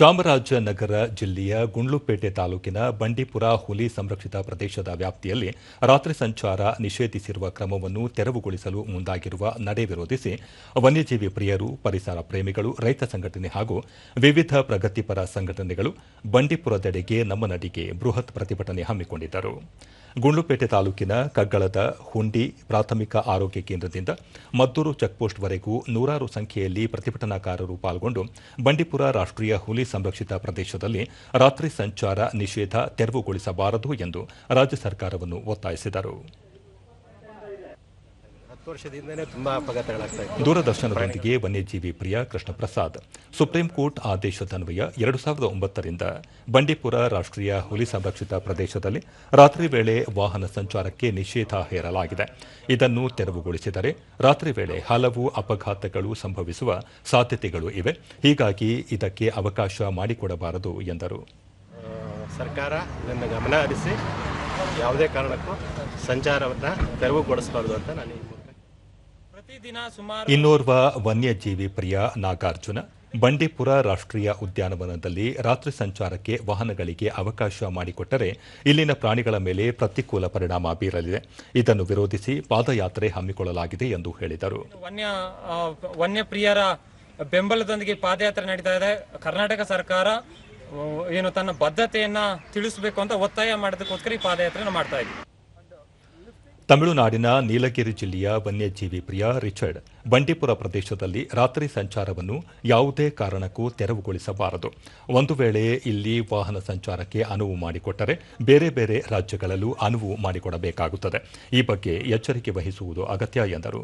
ಚಾಮರಾಜನಗರ ಜಿಲ್ಲೆಯ ಗುಂಡ್ಲುಪೇಟೆ ತಾಲೂಕಿನ ಬಂಡೀಪುರ ಹುಲಿ ಸಂರಕ್ಷಿತ ಪ್ರದೇಶದ ವ್ಯಾಪ್ತಿಯಲ್ಲಿ ರಾತ್ರಿ ಸಂಚಾರ ನಿಷೇಧಿಸಿರುವ ಕ್ರಮವನ್ನು ತೆರವುಗೊಳಿಸಲು ಮುಂದಾಗಿರುವ ನಡೆ ವಿರೋಧಿಸಿ ವನ್ಯಜೀವಿ ಪ್ರಿಯರು, ಪರಿಸರ ಪ್ರೇಮಿಗಳು, ರೈತ ಸಂಘಟನೆ ಹಾಗೂ ವಿವಿಧ ಪ್ರಗತಿಪರ ಸಂಘಟನೆಗಳು ಬಂಡೀಪುರದೆಡೆಗೆ ನಮ್ಮ ನಡಿಗೆ ಬೃಹತ್ ಪ್ರತಿಭಟನೆ ಹಮ್ಮಿಕೊಂಡಿದ್ದರು. ಗುಂಡ್ಲುಪೇಟೆ ತಾಲೂಕಿನ ಕಗ್ಗಳದ ಹುಂಡಿ ಪ್ರಾಥಮಿಕ ಆರೋಗ್ಯ ಕೇಂದ್ರದಿಂದ ಮದ್ದೂರು ಚೆಕ್ಪೋಸ್ಟ್ವರೆಗೂ ನೂರಾರು ಸಂಖ್ಯೆಯಲ್ಲಿ ಪ್ರತಿಭಟನಾಕಾರರು ಪಾಲ್ಗೊಂಡು ಬಂಡೀಪುರ ರಾಷ್ಟ್ರೀಯ ಹುಲಿ ಸಂರಕ್ಷಿತ ಪ್ರದೇಶದಲ್ಲಿ ರಾತ್ರಿ ಸಂಚಾರ ನಿಷೇಧ ತೆರವುಗೊಳಿಸಬಾರದು ಎಂದು ರಾಜ್ಯ ಸರ್ಕಾರವನ್ನು ಒತ್ತಾಯಿಸಿದರು. ಹತ್ತು ವರ್ಷದಿಂದನೇ ತುಂಬಾ ಅಪಘಾತಗಳಾಗ್ತಾ ಇತ್ತು ದೂರದರ್ಶನದೊಂದಿಗೆ ವನ್ಯಜೀವಿ ಪ್ರಿಯ ಕೃಷ್ಣ ಪ್ರಸಾದ್ ಸುಪ್ರೀಂ ಕೋರ್ಟ್ ಆದೇಶದನ್ವಯ ಎರಡು ಸಾವಿರದ ಒಂಬತ್ತರಿಂದ ಬಂಡೀಪುರ ರಾಷ್ಟ್ರೀಯ ಹುಲಿ ಸಂರಕ್ಷಿತ ಪ್ರದೇಶದಲ್ಲಿ ರಾತ್ರಿ ವೇಳೆ ವಾಹನ ಸಂಚಾರಕ್ಕೆ ನಿಷೇಧ ಹೇರಲಾಗಿದೆ. ಇದನ್ನು ತೆರವುಗೊಳಿಸಿದರೆ ರಾತ್ರಿ ವೇಳೆ ಹಲವು ಅಪಘಾತಗಳು ಸಂಭವಿಸುವ ಸಾಧ್ಯತೆಗಳು ಇವೆ. ಹೀಗಾಗಿ ಇದಕ್ಕೆ ಅವಕಾಶ ಮಾಡಿಕೊಡಬಾರದು ಎಂದರು. ಸರ್ಕಾರ ಇದನ್ನು ಗಮನ ಹರಿಸಿ ಯಾವುದೇ ಕಾರಣಕ್ಕೂ ಸಂಚಾರವನ್ನು ತೆರವುಗೊಳಿಸಬಾರ್ದು ಅಂತ ನಾನು ಇನ್ನೋರ್ವ ವನ್ಯಜೀವಿ ಪ್ರಿಯ ನಾಗಾರ್ಜುನ ಬಂಡೀಪುರ ರಾಷ್ಟ್ರೀಯ ಉದ್ಯಾನವನದಲ್ಲಿ ರಾತ್ರಿ ಸಂಚಾರಕ್ಕೆ ವಾಹನಗಳಿಗೆ ಅವಕಾಶ ಮಾಡಿಕೊಟ್ಟರೆ ಇಲ್ಲಿನ ಪ್ರಾಣಿಗಳ ಮೇಲೆ ಪ್ರತಿಕೂಲ ಪರಿಣಾಮ ಬೀರಲಿದೆ. ಇದನ್ನು ವಿರೋಧಿಸಿ ಪಾದಯಾತ್ರೆ ಹಮ್ಮಿಕೊಳ್ಳಲಾಗಿದೆ ಎಂದು ಹೇಳಿದರು. ವನ್ಯ ಆ, ವನ್ಯ ಪ್ರಿಯರ ಬೆಂಬಲದೊಂದಿಗೆ ಪಾದಯಾತ್ರೆ ನಡೀತಾ ಇದೆ. ಕರ್ನಾಟಕ ಸರ್ಕಾರ ಏನು ತನ್ನ ಬದ್ಧತೆಯನ್ನ ತಿಳಿಸಬೇಕು ಅಂತ ಒತ್ತಾಯ ಮಾಡೋದಕ್ಕೋಸ್ಕರ ಈ ಪಾದಯಾತ್ರೆಯನ್ನು ಮಾಡ್ತಾ ಇದ್ದೀವಿ ತಮಿಳುನಾಡಿನ ನೀಲಗಿರಿ ಜಿಲ್ಲೆಯ ವನ್ಯಜೀವಿ ಪ್ರಿಯ ರಿಚರ್ಡ್, ಬಂಡೀಪುರ ಪ್ರದೇಶದಲ್ಲಿ ರಾತ್ರಿ ಸಂಚಾರವನ್ನು ಯಾವುದೇ ಕಾರಣಕ್ಕೂ ತೆರವುಗೊಳಿಸಬಾರದು. ಒಂದು ವೇಳೆ ಇಲ್ಲಿ ವಾಹನ ಸಂಚಾರಕ್ಕೆ ಅನುವು ಮಾಡಿಕೊಟ್ಟರೆ ಬೇರೆ ಬೇರೆ ರಾಜ್ಯಗಳಲ್ಲೂ ಅನುವು ಮಾಡಿಕೊಡಬೇಕಾಗುತ್ತದೆ. ಈ ಬಗ್ಗೆ ಎಚ್ಚರಿಕೆ ವಹಿಸುವುದು ಅಗತ್ಯ ಎಂದರು.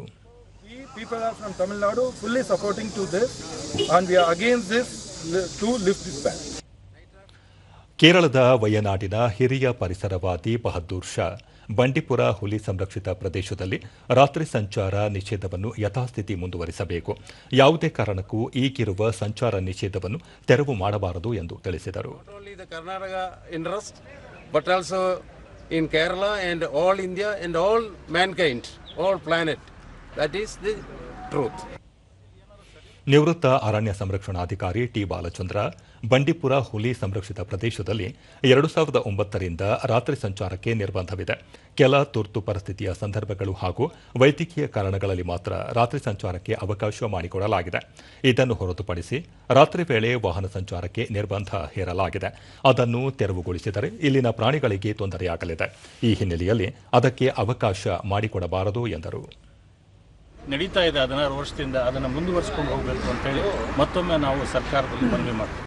ಕೇರಳದ ವಯನಾಡಿನ ಹಿರಿಯ ಪರಿಸರವಾದಿ ಬಹದ್ದೂರ್ ಶಾ ಬಂಡಿಪುರ ಹುಲಿ ಸಂರಕ್ಷಿತ ಪ್ರದೇಶದಲ್ಲಿ ರಾತ್ರಿ ಸಂಚಾರ ನಿಷೇಧವನ್ನು ಯಥಾಸ್ಥಿತಿ ಮುಂದುವರಿಸಬೇಕು ಯಾವುದೇ ಕಾರಣಕ್ಕೂ ಈಗಿರುವ ಸಂಚಾರ ನಿಷೇಧವನ್ನು ತೆರವು ಮಾಡಬಾರದು ಎಂದು ತಿಳಿಸಿದರು all mankind, all planet. That is the truth. ನಿವೃತ್ತ ಅರಣ್ಯ ಸಂರಕ್ಷಣಾಧಿಕಾರಿ ಟಿ ಬಾಲಚಂದ್ರ, ಬಂಡೀಪುರ ಹುಲಿ ಸಂರಕ್ಷಿತ ಪ್ರದೇಶದಲ್ಲಿ ಎರಡು ಸಾವಿರದ ಒಂಬತ್ತರಿಂದ ರಾತ್ರಿ ಸಂಚಾರಕ್ಕೆ ನಿರ್ಬಂಧವಿದೆ. ಕೆಲ ತುರ್ತು ಪರಿಸ್ಥಿತಿಯ ಸಂದರ್ಭಗಳು ಹಾಗೂ ವೈದ್ಯಕೀಯ ಕಾರಣಗಳಲ್ಲಿ ಮಾತ್ರ ರಾತ್ರಿ ಸಂಚಾರಕ್ಕೆ ಅವಕಾಶ ಮಾಡಿಕೊಡಲಾಗಿದೆ. ಇದನ್ನು ಹೊರತುಪಡಿಸಿ ರಾತ್ರಿ ವೇಳೆ ವಾಹನ ಸಂಚಾರಕ್ಕೆ ನಿರ್ಬಂಧ ಹೇರಲಾಗಿದೆ. ಅದನ್ನು ತೆರವುಗೊಳಿಸಿದರೆ ಇಲ್ಲಿನ ಪ್ರಾಣಿಗಳಿಗೆ ತೊಂದರೆಯಾಗಲಿದೆ. ಈ ಹಿನ್ನೆಲೆಯಲ್ಲಿ ಅದಕ್ಕೆ ಅವಕಾಶ ಮಾಡಿಕೊಡಬಾರದು ಎಂದರು. ನಡೀತಾ ಇದೆ ಹದಿನಾರು ವರ್ಷದಿಂದ ಅದನ್ನು ಮುಂದುವರಿಸ್ಕೊಂಡು ಹೋಗಬೇಕು ಅಂತೇಳಿ ಮತ್ತೊಮ್ಮೆ ನಾವು ಸರ್ಕಾರದಲ್ಲಿ ಮನವಿ ಮಾಡ್ತೀವಿ.